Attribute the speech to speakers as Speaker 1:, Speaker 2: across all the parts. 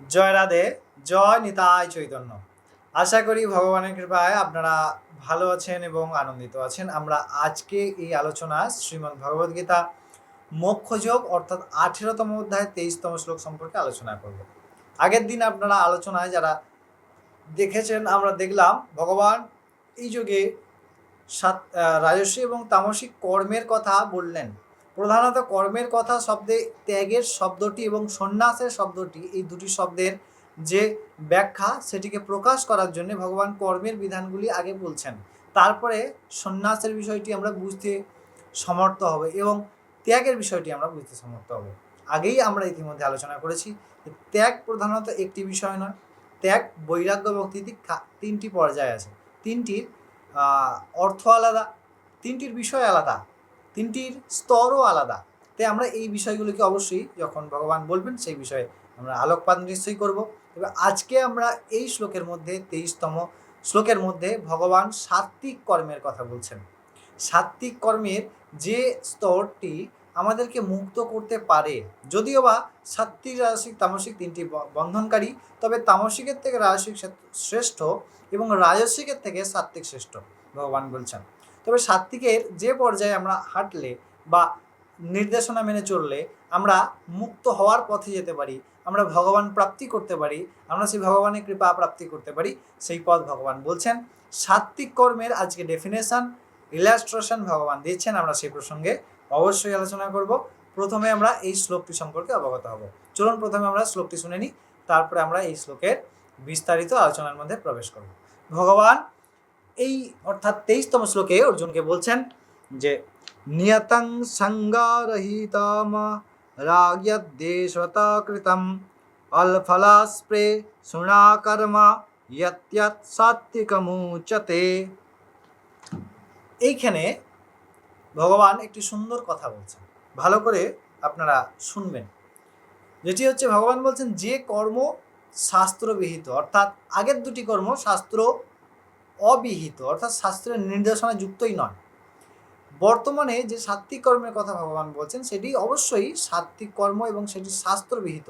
Speaker 1: জয় রাধে, জয় নিতাই চৈতন্য। আশা করি ভগবানের কৃপায় আপনারা ভালো আছেন এবং আনন্দিত আছেন। আমরা আজকে এই আলোচনা শ্রীমদ্ ভগবদ গীতা মোক্ষযোগ অর্থাৎ আঠেরোতম অধ্যায়, তেইশতম শ্লোক সম্পর্কে আলোচনা করব। আগের দিন আপনারা আলোচনায় যারা দেখেছেন, আমরা দেখলাম ভগবান এই যুগে সাত রাজস্বী এবং তামসিক কর্মের কথা বললেন। প্রধানত কর্মের কথা শব্দে, ত্যাগের শব্দটি এবং সন্ন্যাসের শব্দটি, এই দুটি শব্দের যে ব্যাখ্যা সেটিকে প্রকাশ করার জন্য ভগবান কর্মের বিধানগুলি আগে বলছেন। তারপরে সন্ন্যাসের বিষয়টি আমরা বুঝতে সমর্থ হবে এবং ত্যাগের বিষয়টি আমরা বুঝতে সমর্থ হব। আগেই আমরা ইতিমধ্যে আলোচনা করেছি ত্যাগ প্রধানত একটি বিষয় নয়, ত্যাগ, বৈরাগ্য এবং তিতিক্ষা তিনটি পর্যায়ে আছে। তিনটির অর্থ আলাদা, তিনটির বিষয় আলাদা। তিনটির স্তরও আলাদা। তাই আমরা এই বিষয়গুলোকে অবশ্যই যখন ভগবান বলবেন, সেই বিষয়ে আমরা আলোকপাত নিশ্চয়ই করব। তবে আজকে আমরা এই শ্লোকের মধ্যে, তেইশতম শ্লোকের মধ্যে ভগবান সাত্বিক কর্মের কথা বলছেন। সাত্বিক কর্মের যে স্তরটি আমাদেরকে মুক্ত করতে পারে, যদিও বা সাত্বিক রাজসিক তামসিক তিনটি বন্ধনকারী, তবে তামসিকের থেকে রাজসিক শ্রেষ্ঠ এবং রাজসিকের থেকে সাত্বিক শ্রেষ্ঠ, ভগবান বলছেন। তবে সাত্বিকের যে পর্যায়ে আমরা হাঁটলে বা নির্দেশনা মেনে চললে আমরা মুক্ত হওয়ার পথে যেতে পারি, আমরা ভগবান প্রাপ্তি করতে পারি, আমরা সেই ভগবানের কৃপা প্রাপ্তি করতে পারি, সেই পথ ভগবান বলছেন। সাত্বিক কর্মের আজকে ডেফিনেশন ইলাস্ট্রেশন ভগবান দিচ্ছেন। আমরা সেই প্রসঙ্গে অবশ্যই আলোচনা করব। প্রথমে আমরা এই শ্লোকটি সম্পর্কে অবগত হব। চলুন প্রথমে আমরা শ্লোকটি শুনে নিই, তারপরে আমরা এই শ্লোকের বিস্তারিত আলোচনার মধ্যে প্রবেশ করব। ভগবান এই অর্থাৎ তেইশতম শ্লোকে অর্জুনকে বলছেন যে, নিয়তং সঙ্গারহিতম রাগ্যদ্দেশতা কৃতম অলফলাস্প্রে সুণাকর্মা ইয়ত্যৎ সাত্বিকমুচতে এইখানে ভগবান একটি সুন্দর কথা বলছেন। ভালো করে আপনারা শুনবেন। যেটি হচ্ছে, ভগবান বলছেন, যে কর্ম শাস্ত্রবিহিত, অর্থাৎ আগের দুটি কর্ম শাস্ত্র অবিহিত, অর্থাৎ শাস্ত্রের নির্দেশনা যুক্তই নয়। বর্তমানে যে সাত্বিক কর্মের কথা ভগবান বলছেন, সেটি অবশ্যই সাত্বিক কর্ম এবং সেটি শাস্ত্রবিহিত।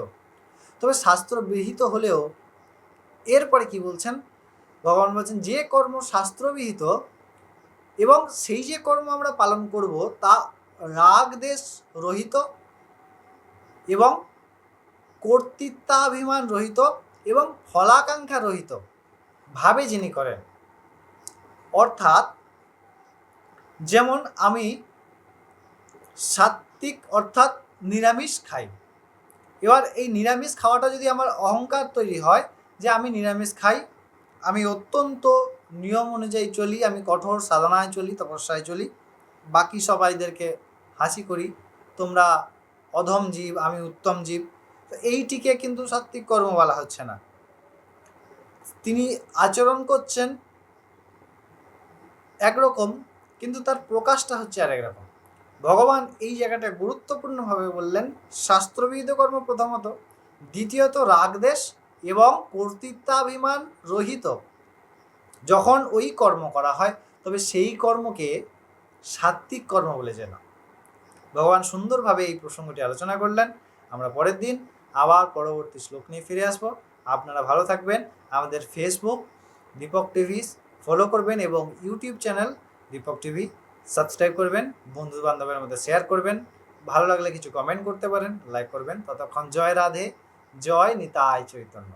Speaker 1: তবে শাস্ত্রবিহিত হলেও এরপরে কি বলছেন? ভগবান বলছেন, যে কর্ম শাস্ত্রবিহিত এবং সেই যে কর্ম আমরা পালন করব, তা রাগ দেশ রহিত এবং কর্তৃত্বাভিমান রহিত এবং ফলাকাঙ্ক্ষা রহিত ভাবে যিনি করেন। অর্থাৎ যেমন আমি সাত্বিক অর্থাৎ নিরামিষ খাই। এবার এই নিরামিষ খাওয়াটা যদি আমার অহংকার তৈরি হয় যে আমি নিরামিষ খাই, আমি অত্যন্ত নিয়ম অনুযায়ী চলি, আমি কঠোর সাধনায় চলি, তপস্যায় চলি, বাকি সবাইদেরকে হাসি করি, তোমরা অধম জীব, আমি উত্তম জীব, তো এইটিকে কিন্তু সাত্বিক কর্ম বলা হচ্ছে না। তিনি আচরণ করছেন একরকম, কিন্তু তার প্রকাশটা হচ্ছে আরেক রকম। ভগবান এই জায়গাটা গুরুত্বপূর্ণভাবে বললেন, শাস্ত্রবিহিত কর্ম প্রথমত দ্বিতীয়ত রাগদেশ এবং কর্তৃত্বাভিমান রহিত। যখন ওই কর্ম করা হয়, তবে সেই কর্মকে সাত্বিক কর্ম বলে যে না। ভগবান সুন্দরভাবে এই প্রসঙ্গটি আলোচনা করলেন। আমরা পরের দিন আবার পরবর্তী শ্লোক নিয়ে ফিরে আসব। আপনারা ভালো থাকবেন। আমাদের ফেসবুক দীপক টিভি ফলো করবেন এবং YouTube channel Deepak TV subscribe করবেন। বন্ধু বান্ধবের মধ্যে শেয়ার করবেন। ভালো লাগলে কিছু কমেন্ট করতে পারেন লাইক করবেন। ততক্ষণ জয় রাধে, জয় নিতাই চৈতন্য।